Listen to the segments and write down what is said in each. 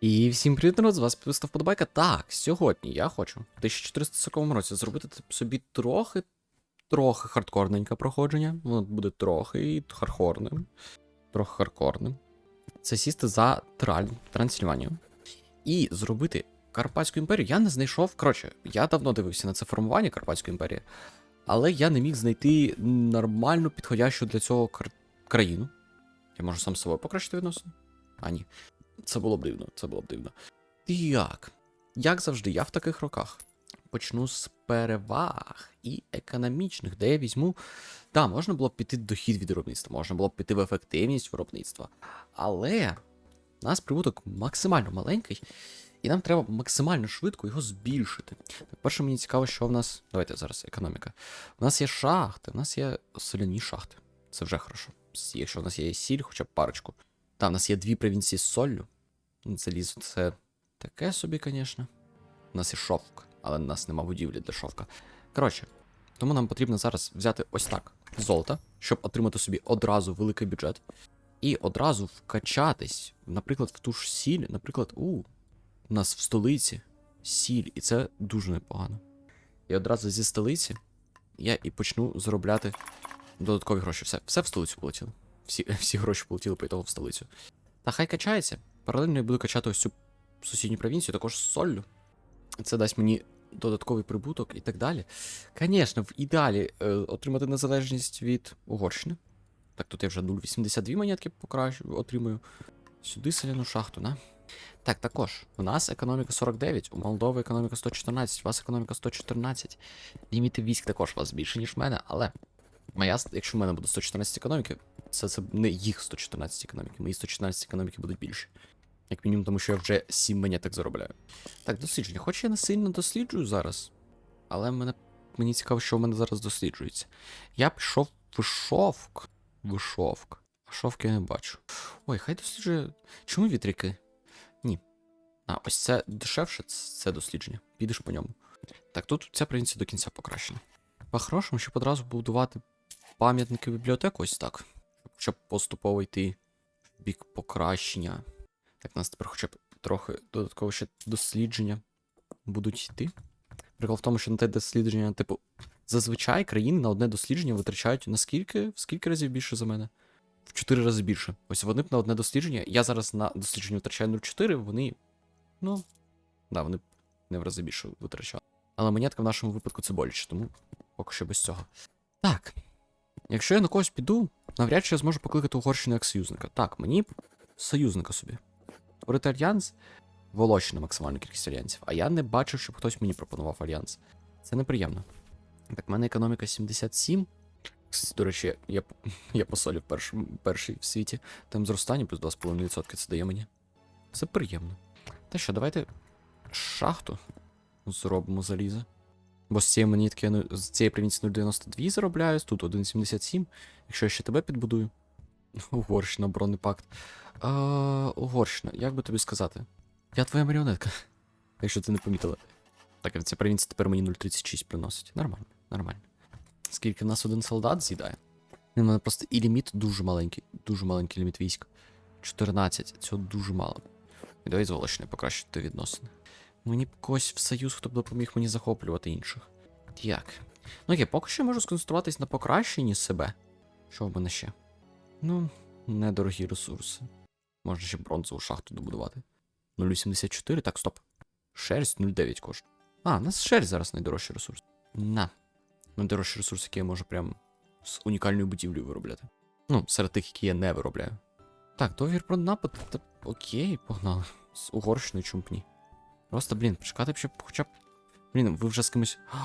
І всім привіт, народ, з вас підписав вподобайка. Так, сьогодні я хочу в 1440 році зробити собі трохи, трохи хардкорненьке проходження. Воно буде трохи хардкорним. Трохи хардкорним. Це сісти за Траль, Трансильванію. І зробити Карпатську імперію. Я не знайшов. Коротше, я давно дивився на це формування Карпатської імперії, але я не міг знайти нормальну підходящу для цього країну. Я можу сам з собою покращити відносини? А, ні. Це було б дивно, це було б дивно. Як? Як завжди, я в таких роках почну з переваг і економічних, де я візьму. Так, можна було б піти в дохід від виробництва, можна було б піти в ефективність виробництва. Але у нас прибуток максимально маленький, і нам треба максимально швидко його збільшити. Перше, мені цікаво, що в нас. Давайте зараз економіка. У нас є шахти, у нас є соляні шахти. Це вже хорошо. Якщо у нас є сіль, хоча б парочку. Та, в нас є дві провінції з соллю. Залізо це таке собі, звісно. У нас є шовк, але у нас нема будівлі для шовка. Коротше, тому нам потрібно зараз взяти ось так золото, щоб отримати собі одразу великий бюджет. І одразу вкачатись, наприклад, в ту ж сіль, наприклад, у, у нас в столиці сіль, і це дуже непогано. І одразу зі столиці я і почну заробляти додаткові гроші. Все, все в столицю полетіло. Всі, всі гроші полетіли по в столицю. Та хай качається. Паралельно я буду качати ось цю сусідню провінцію, також соллю. Це дасть мені додатковий прибуток і так далі. Звісно, в ідеалі е, отримати незалежність від Угорщини. Так, тут я вже 0,82 монетки покращу, отримую. Сюди селяну шахту, на. Так, також, у нас економіка 49, у Молдови економіка 114, у вас економіка 114. Ліміти військ також у вас більше, ніж в мене, але моя, якщо в мене буде 114 економіки, це, це не їх 114 економіки, мої 114 економіки будуть більше. Як мінімум, тому що я вже 7 монеток заробляю. Так, дослідження. Хоч я не сильно досліджую зараз, але мене, мені цікаво, що в мене зараз досліджується. Я пішов в шовк. В шовк. А шовк я не бачу. Ой, хай досліджує. Чому вітряки? Ні. А, ось це дешевше, це дослідження. Підеш по ньому. Так, тут ця провінція до кінця покращена. По-хорошому, щоб одразу будувати пам'ятники в бібліотеку, ось так. Щоб поступово йти в бік покращення. Так, у нас тепер хоча б трохи додатково ще дослідження будуть йти. Прикол в тому, що на те дослідження, типу, зазвичай країни на одне дослідження витрачають наскільки? В скільки разів більше за мене? В 4 рази більше. Ось вони б на одне дослідження. Я зараз на дослідження витрачаю 0,4, вони. Ну. Да, вони б не в рази більше витрачали. Але монетка в нашому випадку це боляче, тому поки що без цього. Так. Якщо я на когось піду, навряд чи я зможу покликати Угорщину як союзника. Так, мені союзника собі. Створити альянс волощена максимальну кількість альянсів, а я не бачив, щоб хтось мені пропонував альянс. Це неприємно. Так, в мене економіка 77. До речі, я, я посолів перш, перший в світі. Там зростання плюс 2,5% це дає мені. Це приємно. Та що, давайте шахту зробимо залізо. Бо з цієї монетки я ну, з цієї провінції 0,92 заробляю, тут 1,77. Якщо я ще тебе підбудую. Угорщина, бронепакт. А, Угорщина, як би тобі сказати? Я твоя маріонетка. Якщо ти не помітила. Так, ця провінція тепер мені 0,36 приносить. Нормально, нормально. Скільки в нас один солдат з'їдає? У мене просто і ліміт дуже маленький, дуже маленький ліміт військ. 14, цього дуже мало. І давай з Волощиною покращити відносини. Мені б когось в союз, хто б допоміг мені захоплювати інших. Як? Ну окей, поки що я можу сконцентруватись на покращенні себе. Що в мене ще? Ну, недорогі ресурси. Можна ще бронзову шахту добудувати. 0,84, так, стоп. Шерсть 0,9 коштує. А, у нас шерсть зараз найдорожчий ресурс. На. Найдорожчий ресурс, який я можу прям з унікальною будівлею виробляти. Ну, серед тих, які я не виробляю. Так, договір про напад. Та окей, погнали. З Угорщиною чому. Просто, блін, почекати б ще хоча б. Блін, ви вже з кимось. А,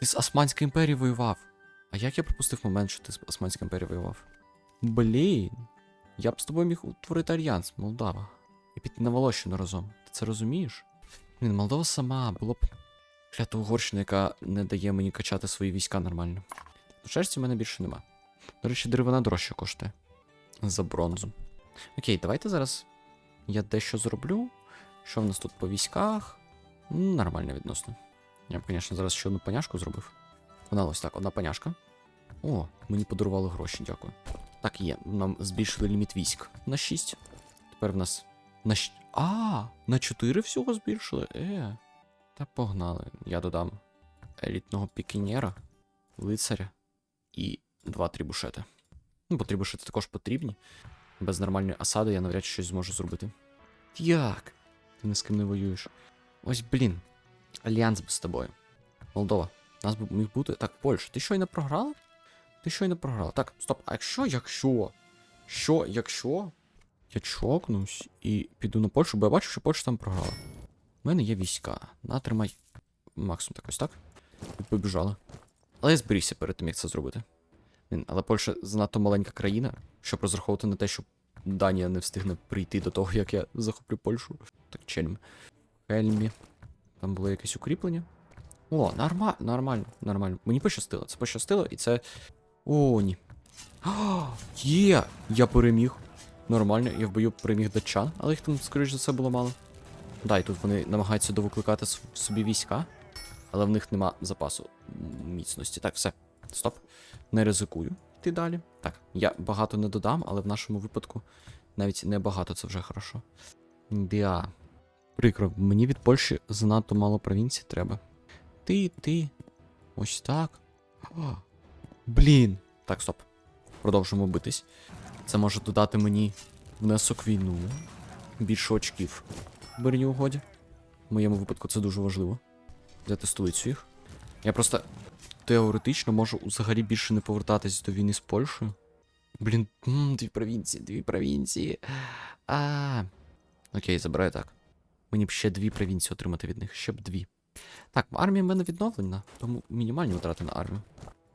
ти з Османської імперії воював. А як я пропустив момент, що ти з Османської імперії воював? Блін. Я б з тобою міг утворити альянс, Молдава. І піти на Волощину разом. Ти це розумієш? Блін, Молдова сама було б. Клята Угорщина, яка не дає мені качати свої війська нормально. Шерсті в мене більше нема. До речі, деревина дорожче коштує. За бронзу. Окей, давайте зараз я дещо зроблю. Що в нас тут по військах? Нормально відносно. Я б, звісно, зараз ще одну паняшку зробив. Вона ось так, одна паняшка. О, мені подарували гроші, дякую. Так, є. Нам збільшили ліміт військ на 6. Тепер в нас на щ- А, на 4 всього збільшили? Е. Та погнали. Я додам елітного пікінєра, лицаря і два трібушети. Ну, бо трібушети також потрібні. Без нормальної осади я навряд чи щось зможу зробити. Як? Ти ні з ким не воюєш. Ось, блін. Альянс би з тобою. Молдова. Нас би міг бути. Так, Польща, ти щойно програла? Ти щойно програла. Так, стоп. А якщо, якщо? Що, якщо? Я чокнусь і піду на Польщу, бо я бачу, що Польща там програла. У мене є війська. Натримай. Максимум так ось так. І побіжала. Але я зберігся перед тим, як це зробити. Блін, але Польща занадто маленька країна, щоб розраховувати на те, що Данія не встигне прийти до того, як я захоплю Польщу. Чельм. Хельмі. Там було якесь укріплення. О, нормально, нормально, нормально. Мені пощастило. Це пощастило, і це. О, ні. А, є! Я переміг. Нормально, я в бою переміг датчан, але їх там, скоріш за все, було мало. Да, і тут вони намагаються довикликати собі війська, але в них нема запасу міцності. Так, все. Стоп. Не ризикую. Йти далі. Так, я багато не додам, але в нашому випадку навіть не багато, це вже хорошо. Діа. Прикро, мені від Польщі занадто мало провінцій треба. Ти, ти. Ось так. А, Блін. Так, стоп. Продовжимо битись. Це може додати мені внесок війну. Більше очків. Мирній угоді. В моєму випадку це дуже важливо. Взяти столицю їх. Я просто теоретично можу взагалі більше не повертатись до війни з Польщею. Блін, дві провінції, дві провінції. А. Окей, забираю так. Мені б ще дві провінції отримати від них, ще б дві. Так, армія в мене відновлена, тому мінімальні витрати на армію.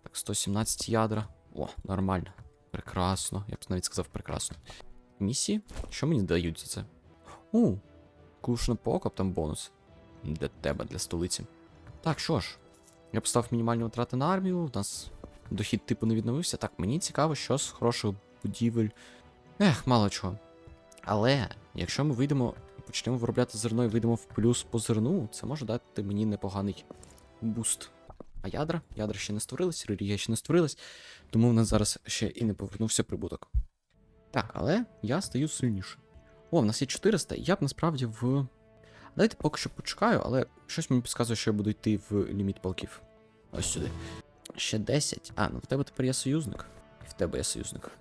Так, 117 ядра. О, нормально. Прекрасно. Я б навіть сказав прекрасно. Місії? Що мені дають за це? У, клушна покоп, там бонус. Для тебе, для столиці. Так, що ж, я поставив мінімальні витрати на армію, у нас дохід типу не відновився. Так, мені цікаво, що з хороших будівель. Ех, мало чого. Але якщо ми вийдемо, почнемо виробляти зерно і вийдемо в плюс по зерну, це може дати мені непоганий буст. А ядра? Ядра ще не створились, релігія ще не створилась, тому в нас зараз ще і не повернувся прибуток. Так, але я стаю сильніше. О, в нас є 400, я б насправді в. Давайте поки що почекаю, але щось мені підказує, що я буду йти в ліміт полків. Ось сюди. Ще 10. А, ну в тебе тепер є союзник. І в тебе є союзник.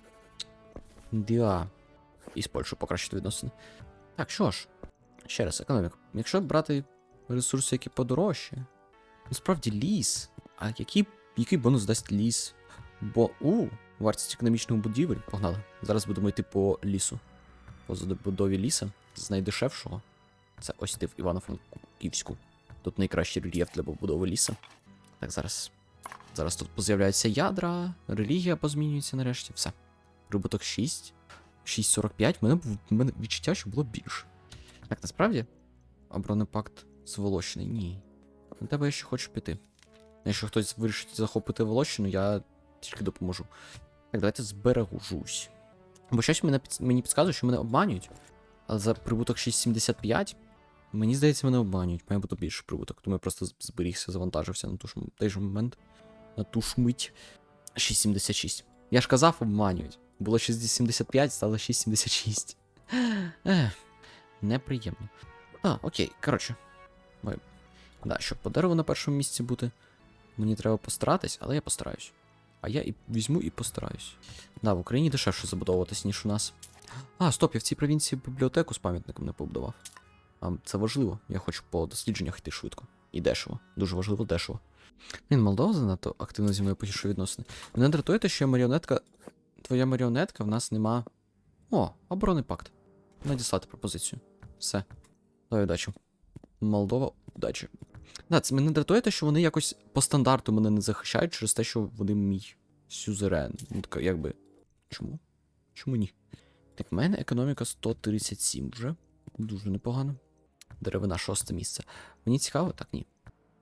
Діа. І з Польщею покращити відносини. Так, що ж, ще раз, економіка. Якщо брати ресурси, які подорожчі, насправді ліс. А який, який бонус дасть ліс? Бо. У, вартість економічних будівель. Погнали. Зараз будемо йти по лісу. По забудові ліса з найдешевшого. Це ось ти в Івано-Франківську. Тут найкращий рельєф для побудови ліса. Так, зараз. Зараз тут поз'являються ядра, релігія позмінюється нарешті, все. Прибуток 6. 6.45. В мене, мене відчуття, що було більше. Так, насправді, оборонепакт з Волощини. Ні. На тебе я ще хочу піти. Якщо хтось вирішить захопити Волощину, я тільки допоможу. Так, давайте зберегужусь. Бо щось мене, мені підказує, що мене обманюють. Але за прибуток 6,75, мені здається, мене обманюють. Має бути більше прибуток. Тому я просто зберігся, завантажився на ту ж, той же момент. На ту ж мить. 6,76. Я ж казав, обманюють. Було 6,75, стало 6,76. Неприємно. А, окей, коротше. Ми... Да, щоб по дереву на першому місці бути. Мені треба постаратись, але я постараюсь. А я і візьму і постараюсь. Да, в Україні дешевше забудовуватись, ніж у нас. А, стоп, я в цій провінції бібліотеку з пам'ятником не побудував. А це важливо. Я хочу по дослідженнях йти швидко. І дешево. Дуже важливо дешево. Він Молдова занадто активно зі мною погіршує відносини. Мене дратує те, що маріонетка. Твоя маріонетка в нас нема. О, оборонний пакт. Надіслати пропозицію. Все. Давай удачі. Молдова, удачі. Да, це мене дратує те, що вони якось по стандарту мене не захищають через те, що вони мій сюзерен. Ну, така, якби. Чому? Чому ні? Так, в мене економіка 137 вже. Дуже непогано. Деревина шосте місце. Мені цікаво, так ні.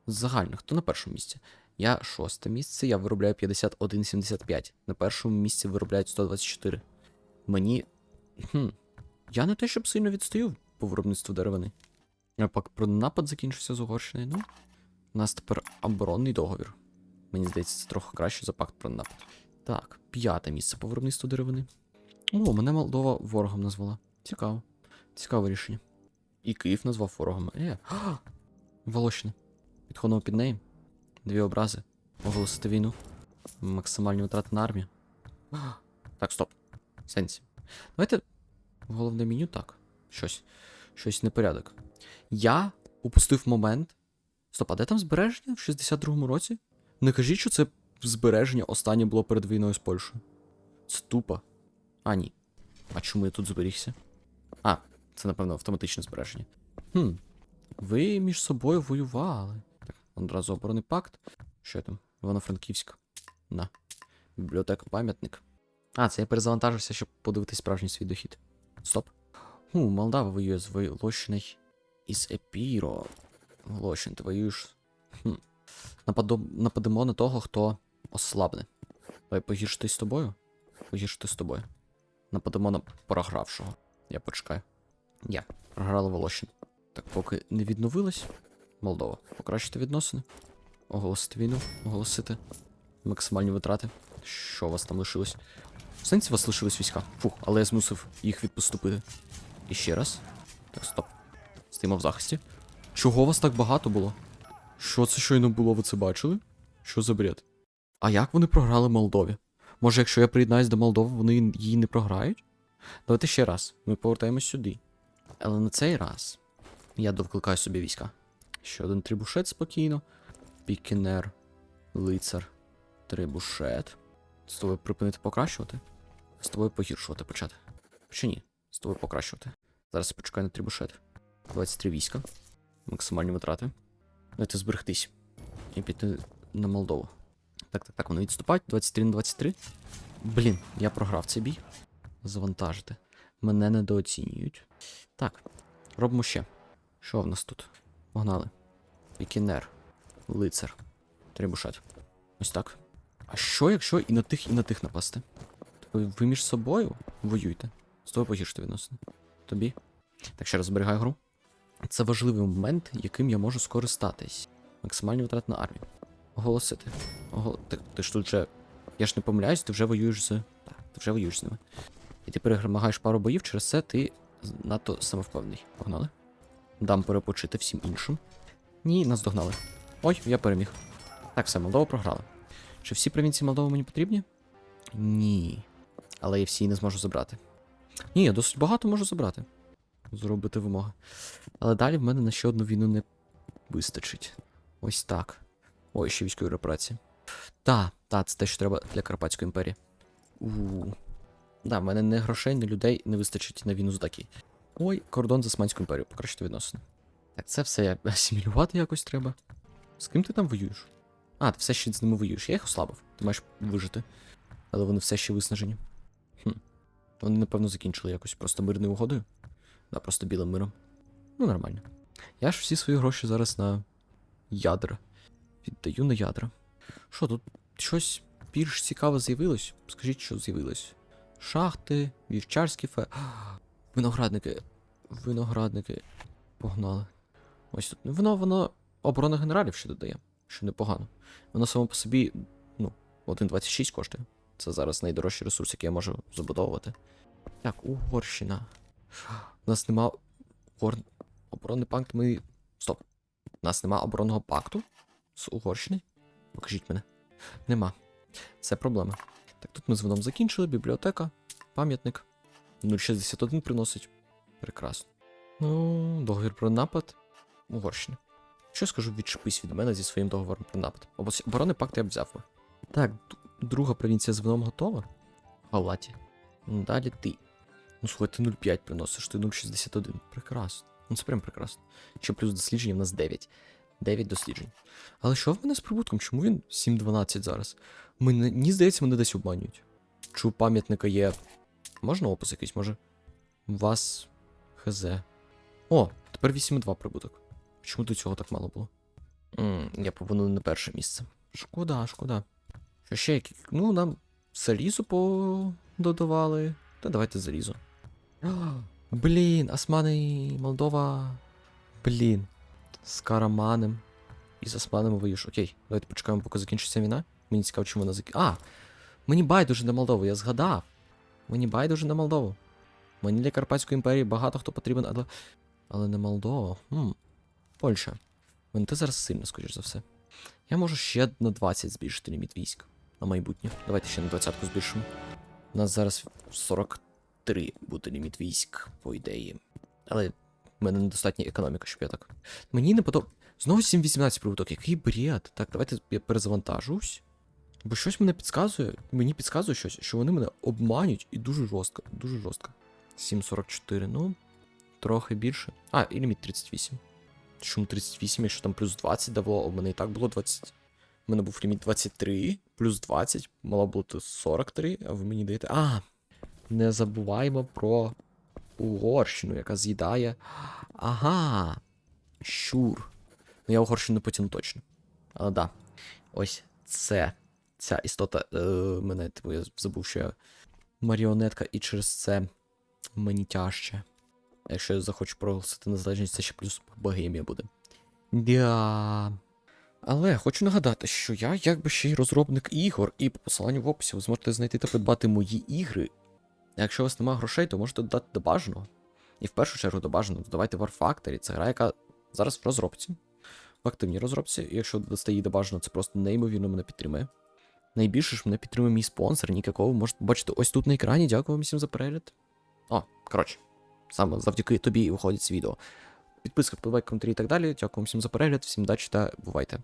Загально, хто на першому місці? Я шосте місце, я виробляю 51,75. На першому місці виробляють 124. Мені. Хм. Я не те, щоб сильно відстаю по виробництву деревини. Пак про напад закінчився з Угорщини. Ну. У нас тепер оборонний договір. Мені здається, це трохи краще за пакт про напад. Так, п'яте місце по виробництву деревини. О, мене Молдова ворогом назвала. Цікаво. Цікаве рішення. І Київ назвав ворогом. Е. Волощина. Підходимо під неї. Дві образи. Оголосити війну. Максимальні витрати на армію. Так, стоп. Сенсі. Давайте головне меню так. Щось. Щось непорядок. Я упустив момент. Стоп, а де там збереження в 62-му році? Не кажіть, що це збереження останнє було перед війною з Польщею. Це тупо. А, ні. А чому я тут зберігся? А, це, напевно, автоматичне збереження. Хм. Ви між собою воювали. Так, одразу оборонний пакт. Що там? Івано-Франківськ. На. Бібліотека пам'ятник. А, це я перезавантажився, щоб подивитись справжній свій дохід. Стоп. Ху, Молдава воює з Волощиною із Епіро. Волощин, ти воюєш. Хм. Нападемо на того, хто ослабне. Давай погіршитись з тобою? Погіршити з тобою. Нападемо на програвшого. Я почекаю. Я. Програла Волощин. Так, поки не відновилась. Молдова. Покращити відносини. Оголосити війну. Оголосити. Максимальні витрати. Що у вас там лишилось? В сенсі у вас лишились війська. Фух, але я змусив їх відпоступити. І ще раз. Так, стоп. Стоїмо в захисті. Чого вас так багато було? Що це щойно було, ви це бачили? Що за бред? А як вони програли Молдові? Може, якщо я приєднаюсь до Молдови, вони її не програють? Давайте ще раз. Ми повертаємось сюди. Але на цей раз я довкликаю собі війська. Ще один трибушет спокійно. Пікінер, лицар, трибушет. З тобою припинити покращувати? З тобою погіршувати почати. Чи ні? З тобою покращувати. Зараз почекаю на трибушет. 23 війська. Максимальні витрати. Давайте зберегтись. І піти на Молдову. Так, так, так, вони відступають. 23 на 23. Блін, я програв цей бій. Завантажити. Мене недооцінюють. Так, робимо ще. Що в нас тут? Погнали. Пікінер. Лицар. Трибушет. Ось так. А що, якщо і на тих, і на тих напасти? Ви між собою воюєте. З тобою погіршити відносини. Тобі. Так, ще раз зберігаю гру. Це важливий момент, яким я можу скористатись. Максимальні витрати на армію. Оголосити. Ого... Ти, ти ж тут вже. Я ж не помиляюсь, ти вже воюєш з. Так, ти вже воюєш з ними. І ти перемагаєш пару боїв, через це ти надто самовпевнений. Погнали. Дам перепочити всім іншим. Ні, нас догнали. Ой, я переміг. Так, все, Молдова програла. Чи всі провінції Молдови мені потрібні? Ні. Але я всі не зможу забрати. Ні, я досить багато можу забрати. Зробити вимоги. Але далі в мене на ще одну війну не вистачить. Ось так. Ой, ще військові репарації. Та, та, це те, що треба для Карпатської імперії. у Да, в мене не грошей, не людей не вистачить на війну з Дакі. Ой, кордон з Османською імперією, покращити відносини. Так, це все я асимілювати якось треба. З ким ти там воюєш? А, ти все ще з ними воюєш. Я їх ослабив. Ти маєш вижити. Але вони все ще виснажені. Вони, напевно, закінчили якось просто мирною угодою. Да, просто білим миром. Ну, нормально. Я ж всі свої гроші зараз на ядра. Віддаю на ядра. Що, тут щось більш цікаве з'явилось? Скажіть, що з'явилось? Шахти, вівчарські фе. Виноградники. Виноградники. Погнали. Ось тут. Воно, воно оборона генералів ще додає, що непогано. Воно само по собі, ну, 1,26 коштує. Це зараз найдорожчий ресурс, який я можу забудовувати. Так, Угорщина. У нас нема Угор... оборонний пакт. Ми. Стоп. У нас нема оборонного пакту з Угорщини. Покажіть мене. Нема. Це проблема. Так, тут ми з вином закінчили. Бібліотека, пам'ятник. 061 приносить. Прекрасно. Ну, договір про напад. Угорщина. Що я скажу, відчепись від мене зі своїм договором про напад. Оборонний пакт я б взяв би. Так, друга провінція з вином готова. Галаті. Ну, Далі ти. Ну, слухай, ти 0,5 приносиш, ти 0,61. Прекрасно. Ну це прям прекрасно. Ще плюс дослідження в нас 9. 9 досліджень. Але що в мене з прибутком? Чому він 7,12 зараз? Мені, здається, мене десь обманюють. Чи у пам'ятника є. Можна опис якийсь, може? У вас. ХЗ. О, тепер 8,2 прибуток. Чому до цього так мало було? м я повинен на перше місце. Шкода, шкода. Що ще які? Ну, нам залізо пододавали. Та давайте залізо. Блін, Османи, Молдова. Блін. З Караманом. І з Османом воюєш. Окей, давайте почекаємо, поки закінчиться війна. Мені цікаво, чому вона закінчиться. А! Мені байдуже на Молдову, я згадав. Мені байдуже на Молдову. Мені для Карпатської імперії багато хто потрібен, але. Але не Молдова. Хм. Польща. Мене ти зараз сильно, скоріш за все. Я можу ще на 20 збільшити ліміт військ на майбутнє. Давайте ще на 20 збільшимо. У нас зараз 43 буде ліміт військ, по ідеї. Але в мене недостатня економіка, щоб я так. Мені не подобається. Знову 7-18 прибуток, який бред. Так, давайте я перезавантажусь. Бо щось мене підказує, мені підказує щось, що вони мене обманюють і дуже жорстко, дуже жорстко. 7.44, ну, трохи більше. А, і ліміт 38. Чому 38, якщо там плюс 20 давало, у мене і так було 20. У мене був ліміт 23, плюс 20, мало бути 43, а ви мені даєте. А! Не забуваємо про Угорщину, яка з'їдає. Ага. Щур. Ну я Угорщину потягну точно. Але да. Ось це. Ця істота. Е, мене, типу, я забув, що я маріонетка, і через це мені тяжче. Якщо я захочу проголосити незалежність, це ще плюс богемія буде. Да. Але хочу нагадати, що я якби ще й розробник ігор, і по посиланню в описі ви зможете знайти та придбати мої ігри. А якщо у вас немає грошей, то можете додати до бажаного. І в першу чергу до бажаного додавайте War Factory. Це гра, яка зараз в розробці. В активній розробці. І якщо додасте її до бажаного, це просто неймовірно мене підтримує. Найбільше ж мене підтримує мій спонсор, нік якого ви можете побачити ось тут на екрані. Дякую вам всім за перегляд. О, коротше, саме завдяки тобі виходить це відео. Підписка, вподобайка, коментарі і так далі. Дякую всім за перегляд, всім удачі та бувайте.